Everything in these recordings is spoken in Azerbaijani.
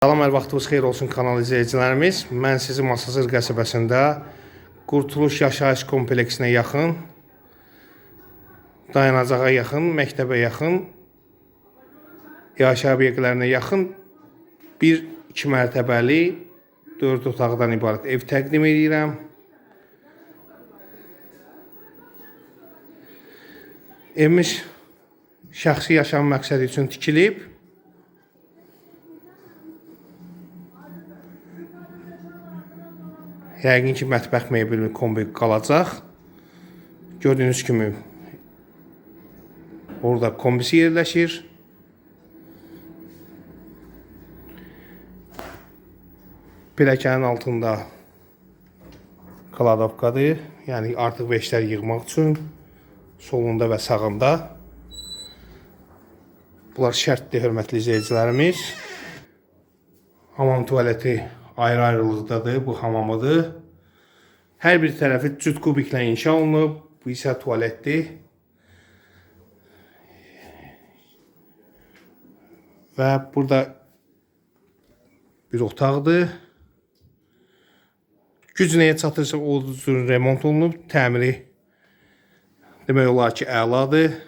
Salam, hər vaxtınız xeyir olsun kanal izləyicilərimiz. Mən sizi Masazır qəsəbəsində Qurtuluş Yaşayış kompleksinə yaxın, dayanacağa yaxın, məktəbə yaxın, yaşayış obyektlərinə yaxın bir iki mərtəbəli 4 otaqdan ibarət ev təqdim edirəm. Evimiz şəxsi yaşam məqsədi üçün tikilib. Yəqin ki, mətbəx mebeli kombi qalacaq. Gördüyünüz kimi orada kombisi yerləşir. Pilləkənin altında kladovkadır. Yəni artıq veşlər yığmaq üçün solunda və sağında. Bunlar şərtdir, hörmətli izləyicilərimiz. Hamam tualeti ayrı-ayrılıqdadır. Bu hamamıdır. Hər bir tərəfi cüt kubiklə inşa olunub. Bu isə tualetdir. Və burada bir otaqdır. Güc nəyə çatırsa o cür remont olunub, təmiri demək olar ki, əladır.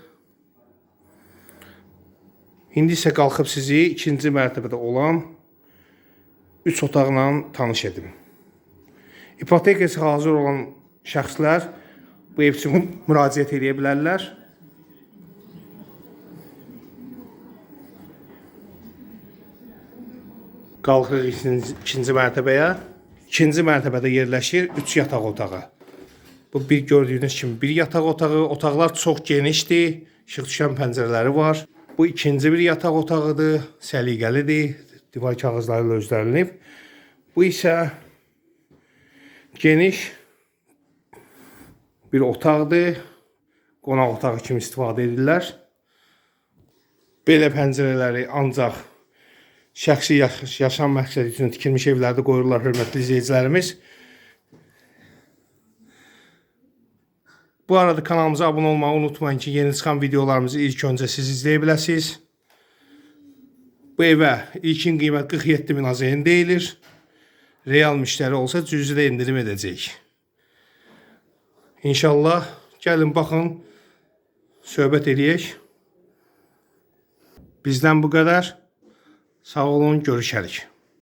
İndi isə qalxıb sizi ikinci mərtəbədə olan 3 otaqla tanış edim. İpotekası hazır olan şəxslər bu ev üçün müraciət edə bilərlər. Qalxırıq ikinci, ikinci mərtəbəyə. İkinci mərtəbədə yerləşir 3 yataq otağı. Bu bir gördüyünüz kimi bir yataq otağı. Otaqlar çox genişdir. İşıq düşən pəncərələri var. Bu ikinci bir yataq otağıdır. Səliqəlidir. Divar kağızları ilə özlənilib. Bu isə geniş bir otaqdır. Qonaq otağı kimi istifadə edirlər. Belə pəncərələri ancaq şəxsi yaş yaşam məqsədi üçün tikilmiş evlərdə qoyurlar hörmətli izləyicilərimiz. Bu arada kanalımıza abunə olmağı unutmayın ki, yeni çıxan videolarımızı ilk öncə siz izləyə biləsiniz. Bu evə ilkin qiymət 47 min AZN deyilir. Real müştəri olsa cüzi indirim edəcək. İnşallah gəlin baxın, söhbət eləyək. Bizdən bu qədər. Sağ olun, görüşərik.